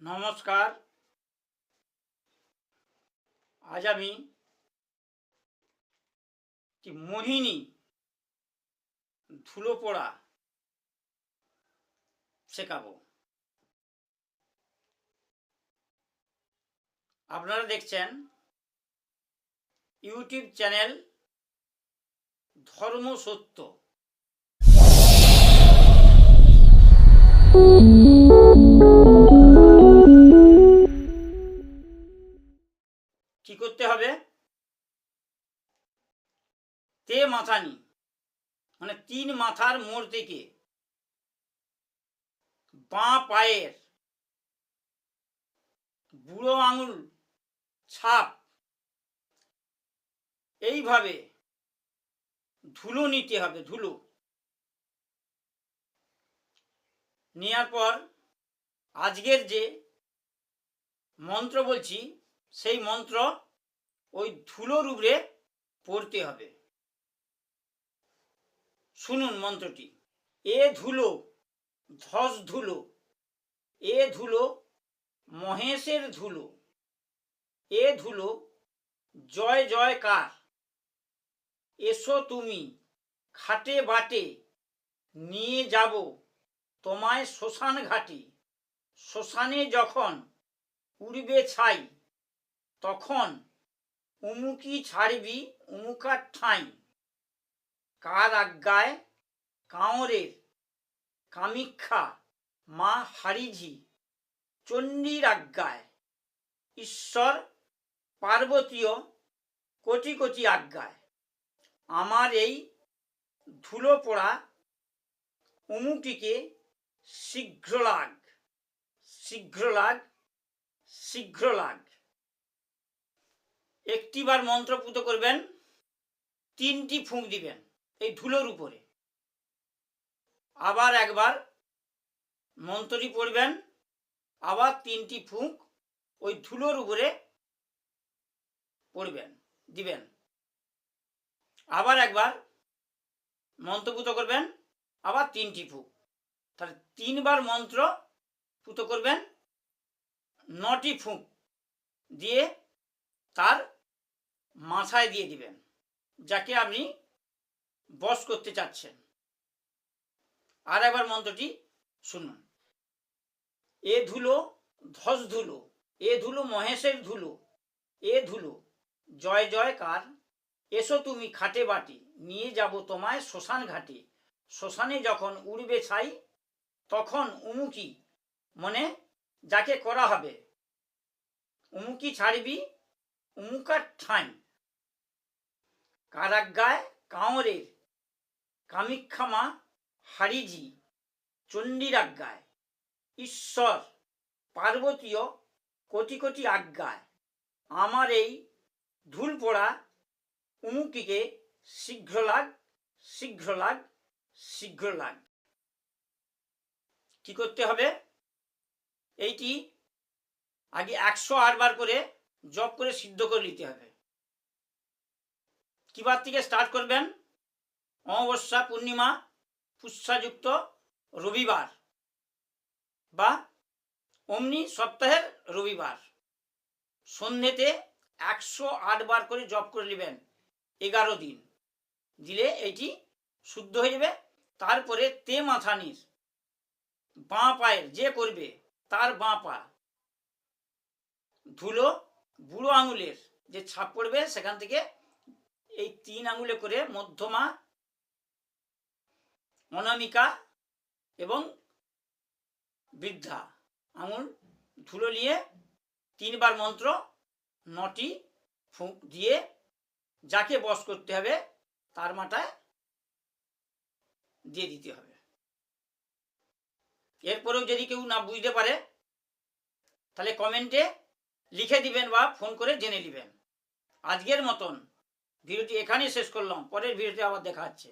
নমস্কার। আজ আমি মোহিনী ধুলো পোড়া শেখাবো। আপনারা দেখছেন ইউটিউব চ্যানেল ধর্ম সত্য। কি তে মাথানি। মানে তিন মাথার মোড় থেকে। বাঁ পায়ের বুড়ো আঙুল ছাপ। এইভাবে ধুলো নিতে হবে, ধুলো। নেওয়ার পর আজকের যে মন্ত্র বলছি, সেই মন্ত্র ওই ধুলোর উপরে পড়তে হবে। শুনুন মন্ত্রটি। এ ধুলো, ধস ধুলো, এ ধুলো, মহেশের ধুলো, এ ধুলো, জয় জয় কার এসো তুমি, খাটে বাটে, নিয়ে যাব তোমায় শ্মশান ঘাটে। শ্মশানে যখন উড়বে ছাই, তখন উমুকি ছাড়বি উমুকার ঠাঁই। কার আজ্ঞায়? কাঁওরের কামিক্ষা, মা হারিঝি, চণ্ডীর আজ্ঞায়। ঈশ্বর পার্বতীয়, কোটি কোটি আজ্ঞায়। আমার এই ধুলো পোড়া উমুটিকে শীঘ্র লাগ শীঘ্র লাগ শীঘ্র লাগ একটিবার মন্ত্রপুত করবেন, তিনটি ফুঁক দিবেন। এই ধুলোর উপরে। আবার একবার মন্ত্রটি পড়বেন, আবার তিনটি ফুঁক ওই ধুলোর উপরে পড়বেন, দিবেন। আবার একবার মন্ত্রপুত করবেন, আবার তিনটি ফুঁক। তাহলে তিনবার মন্ত্র পুত করবেন, নটি ফুঁক দিয়ে তার মাথায় দিয়ে দিবেন, যাকে আপনি বস করতে চাচ্ছেন। আর একবার মন্ত্রটি শুনুন। এ ধুলো ধস ধুলো, এ ধুলো মহেশের ধুলো, এ ধুলো, জয় জয় কার, এসো তুমি খাটে বাটি, নিয়ে যাব তোমায় শ্মশান ঘাটে। শ্মশানে যখন উড়বে ছাই, তখন উমুকি, মনে যাকে করা হবে। উমুকি ছাড়বি, উমুকার ঠাঁই। কারাজ্ঞায় কাঁওরের কামিক্ষামা হারিজি চণ্ডীর আজ্ঞায় ঈশ্বর পার্বতীয় কোটি কোটি আজ্ঞায়। আমার এই ধুল পোড়া উমুকিকে শীঘ্র লাগ শীঘ্র লাগ শীঘ্র লাগ কি করতে হবে? এইটি আগে একশো বার করে জব করে সিদ্ধ করে নিতে হবে। কিবার থেকে স্টার্ট করবেন? অমাবস্যা, পূর্ণিমা, পুষ্যাযুক্ত রবিবার বা অমনি সপ্তাহের রবিবার। সন্ধ্যেতে একশো বার করে জপ করে নেবেন, এগারো দিন। দিলে এটি শুদ্ধ হয়ে যাবে। তারপরে তে মাথানির, বাঁ পায়ের যে করবে তার বাঁ পা। ধুলো বুড়ো আঙুলের যে ছাপ পড়বে সেখান থেকে এই তিন আঙুলে করে মধ্যমা অনামিকা এবং বৃদ্ধা। আঙুল ধুলো নিয়ে তিনবার মন্ত্র নটি ফুঁক দিয়ে যাকে বস করতে হবে তার মাথায় দিয়ে দিতে হবে। এরপরেও যদি কেউ না বুঝতে পারে, তাহলে কমেন্টে লিখে দিবেন বা ফোন করে জেনে নেবেন। আজকের মতন। ভিডিওটি এখানেই শেষ করলাম। পরের ভিডিওতে আবার দেখা হচ্ছে।